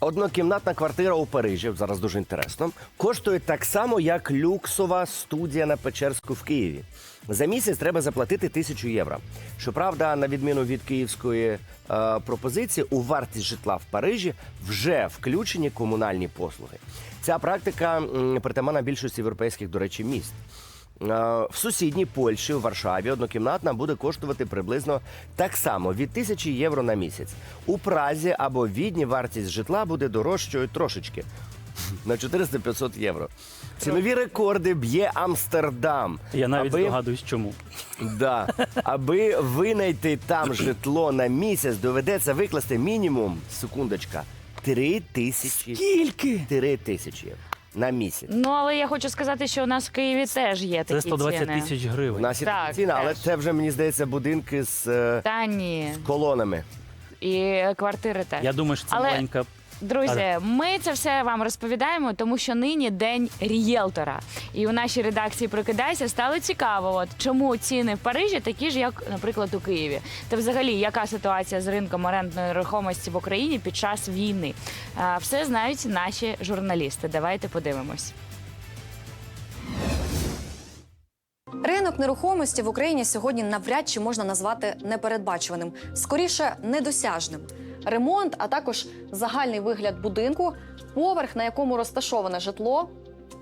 Однокімнатна квартира у Парижі, зараз дуже інтересно, коштує так само, як люксова студія на Печерську в Києві. За місяць треба заплатити тисячу євро. Щоправда, на відміну від київської е, пропозиції, у вартість житла в Парижі вже включені комунальні послуги. Ця практика м, притаманна більшості європейських, до речі, міст. Е, В сусідній Польщі, у Варшаві, однокімнатна буде коштувати приблизно так само від тисячі євро на місяць. У Празі або Відні вартість житла буде дорожчою трошечки на 400-500 євро. Цінові рекорди б'є Амстердам. Я навіть аби, здогадуюсь, чому. да, аби винайти там житло на місяць, доведеться викласти мінімум, секундочка, 3 тисячі. Скільки? 3 тисячі євро на місяць. Ну але я хочу сказати, що у нас в Києві теж є такі Це 120 ціни. тисяч У гривень. нас є Так, такі ціни, але теж. це вже мені здається будинки з е, Та ні, колонами. і квартири теж. Я думаю, що це Але- маленька. Друзі, ми це все вам розповідаємо, тому що нині день рієлтора. І у нашій редакції прокидайся стало цікаво, от чому ціни в Парижі такі ж, як, наприклад, у Києві. Та взагалі, яка ситуація з ринком орендної нерухомості в Україні під час війни? А, Все знають наші журналісти. Давайте подивимось. Ринок нерухомості в Україні сьогодні навряд чи можна назвати непередбачуваним, скоріше недосяжним. Ремонт, а також загальний вигляд будинку, поверх, на якому розташоване житло,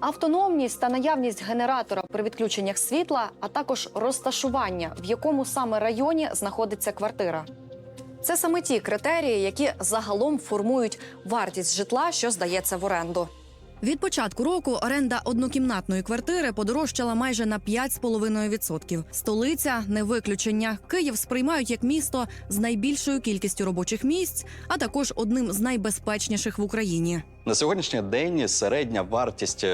автономність та наявність генератора при відключеннях світла, а також розташування, в якому саме районі знаходиться квартира. Це саме ті критерії, які загалом формують вартість житла, що здається в оренду. Від початку року оренда однокімнатної квартири подорожчала майже на 5,5%. Столиця не виключення. Київ сприймають як місто з найбільшою кількістю робочих місць, а також одним з найбезпечніших в Україні. На сьогоднішній день середня вартість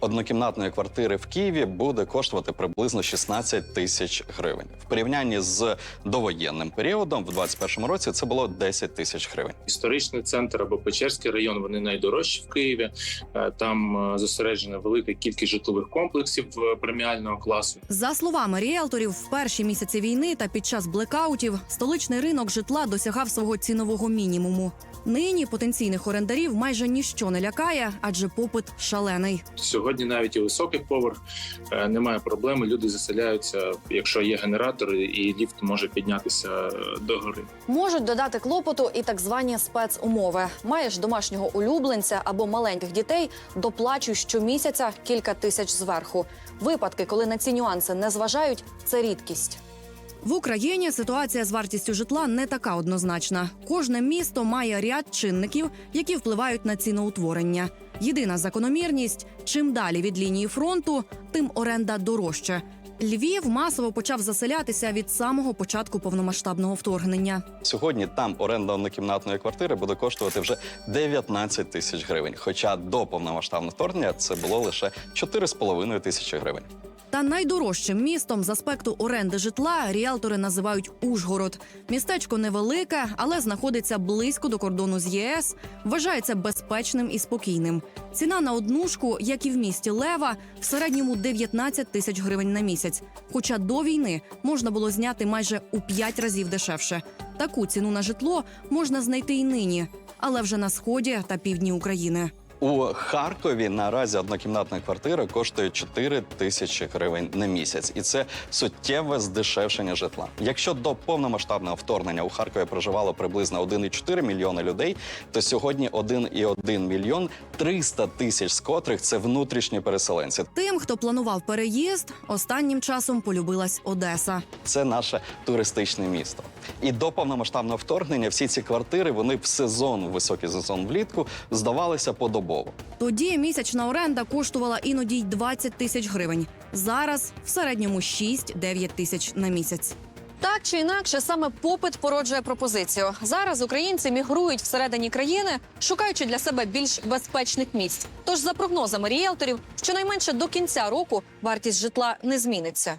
однокімнатної квартири в Києві буде коштувати приблизно 16 тисяч гривень. В порівнянні з довоєнним періодом, в 2021 році це було 10 тисяч гривень. історичний центр або Печерський район вони найдорожчі в Києві. Е, Там е, зосереджена велика кількість житлових комплексів е, преміального класу. За словами ріелторів, в перші місяці війни та під час блекаутів столичний ринок житла досягав свого цінового мінімуму. Нині потенційних орендарів майже ніщо не лякає, адже попит шалений. Сьогодні навіть і високий поверх е, немає проблеми. Люди заселяються, якщо є генератор, і ліфт може піднятися е, до гори. Можуть додати клопоту і так звані спецумови. Маєш домашнього улюбленця або маленьких дітей, доплачуй щомісяця кілька тисяч зверху. Випадки, коли на ці нюанси не зважають, це рідкість. В Україні ситуація з вартістю житла не така однозначна. Кожне місто має ряд чинників, які впливають на ціноутворення. Єдина закономірність: чим далі від лінії фронту, тим оренда дорожче. Львів масово почав заселятися від самого початку повномасштабного вторгнення. Сьогодні там оренда однокімнатної квартири буде коштувати вже 19 тисяч гривень. Хоча до повномасштабного вторгнення це було лише 4,5 тисячі гривень. Та найдорожчим містом з аспекту оренди житла ріелтори називають Ужгород. Містечко невелике, але знаходиться близько до кордону з ЄС. Вважається безпечним і спокійним. Ціна на однушку, як і в місті Лева, в середньому 19 тисяч гривень на місяць. Хоча до війни можна було зняти майже у 5 разів дешевше. Таку ціну на житло можна знайти і нині, але вже на сході та півдні України. У Харкові наразі однокімнатна квартира коштує 4 тисячі гривень на місяць, і це суттєве здешевшення житла. Якщо до повномасштабного вторгнення у Харкові проживало приблизно 1,4 мільйони людей, то сьогодні 1,1 мільйон 300 тисяч з котрих це внутрішні переселенці. Тим, хто планував переїзд, останнім часом полюбилась Одеса. Це наше туристичне місто. І до повномасштабного вторгнення всі ці квартири вони в сезон, в високий сезон влітку, здавалися подобово. Тоді місячна оренда коштувала іноді й 20 тисяч гривень. Зараз в середньому 6-9 тисяч на місяць. Так чи інакше, саме попит породжує пропозицію. Зараз українці мігрують всередині країни, шукаючи для себе більш безпечних місць. Тож, за прогнозами ріелторів, щонайменше до кінця року вартість житла не зміниться.